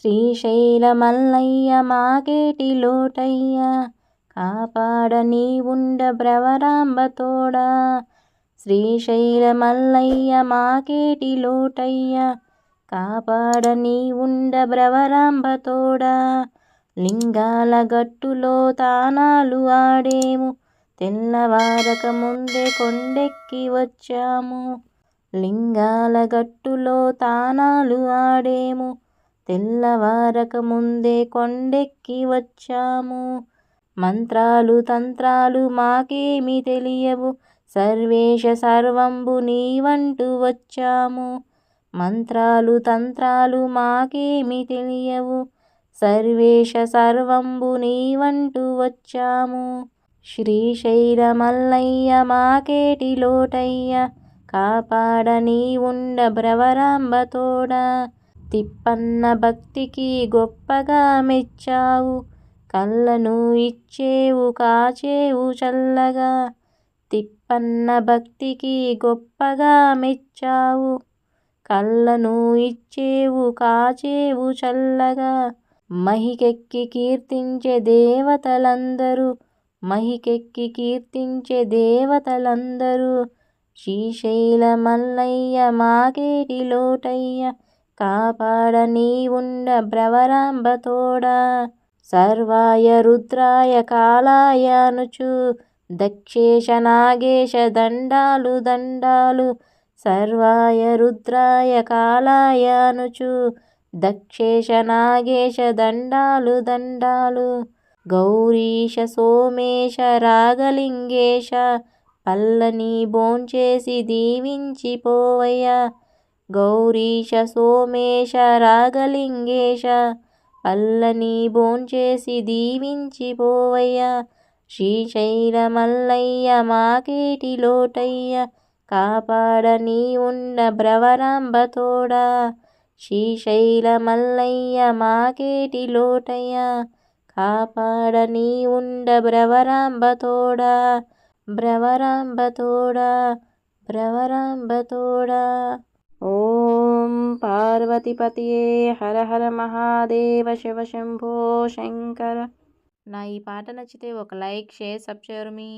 శ్రీశైల మల్లయ్య మాకేటి లోటయ్య? కాపాడ నీవుండ భ్రవరాంబ తోడా. శ్రీశైల మల్లయ్య మాకేటి లోటయ్య? కాపాడ నీవుండ భ్రవరాంబ తోడా. లింగాల గట్టులో తానాలు ఆడేము. తెల్లవారక ముందే కొండెక్కి వచ్చాము. లింగాల గట్టులో తానాలు ఆడేము. తెల్లవారక ముందే కొండెక్కి వచ్చాము. మంత్రాలు తంత్రాలు మాకేమి తెలియవు. సర్వేశ సర్వంబు నీవంటూ వచ్చాము. మంత్రాలు తంత్రాలు మాకేమి తెలియవు. సర్వేశ సర్వంబు నీవంటూ వచ్చాము. శ్రీశైల మల్లయ్య మాకేటి లోటయ్య? కాపాడ నీవుండ భ్రవరాంబ తోడా. తిప్పన్న భక్తికి గొప్పగా మెచ్చావు. కళ్ళను ఇచ్చేవు కాచేవు చల్లగా. తిప్పన్న భక్తికి గొప్పగా మెచ్చావు. కళ్ళను ఇచ్చేవు కాచేవు చల్లగా. మహికెక్కి కీర్తించే దేవతలందరూ మహికెక్కి కీర్తించే దేవతలందరూ. శ్రీశైల మల్లయ్య మాకేటి లోటయ్య కాపాడ నీవుండ భ్రవరాంబ తోడా సర్వాయ రుద్రాయ కాలాయ అనుచు దక్షేశ నాగేశ దండాలు దండాలు. సర్వాయ రుద్రాయ కాలాయ అనుచు దక్షేశ నాగేశ దండాలు దండాలు. గౌరీశ సోమేశ రాగలింగేశ పల్లని భోంచేసి దీవించిపోవయ్య గౌరీశ సోమేశ రాగలింగేశ పల్లని భోంచేసి దీవించిపోవయ్య. శ్రీశైల మల్లయ్య మాకేటి లోటయ్య? కాపాడని ఉన్న భ్రవరాంబ తోడా. శ్రీశైల మల్లయ్య మాకేటి లోటయ్య? కాపాడని ఉండ భ్రవరాంబ తోడా. భ్రవరాంబ తోడా భ్రవరాంబ తోడా. ॐ పార్వతీపతియే హర హర మహాదేవ శివ శంభో శంకర. నా ఈ పాట నచ్చితే ఒక లైక్ షేర్ సబ్స్క్రైబ్ మీ.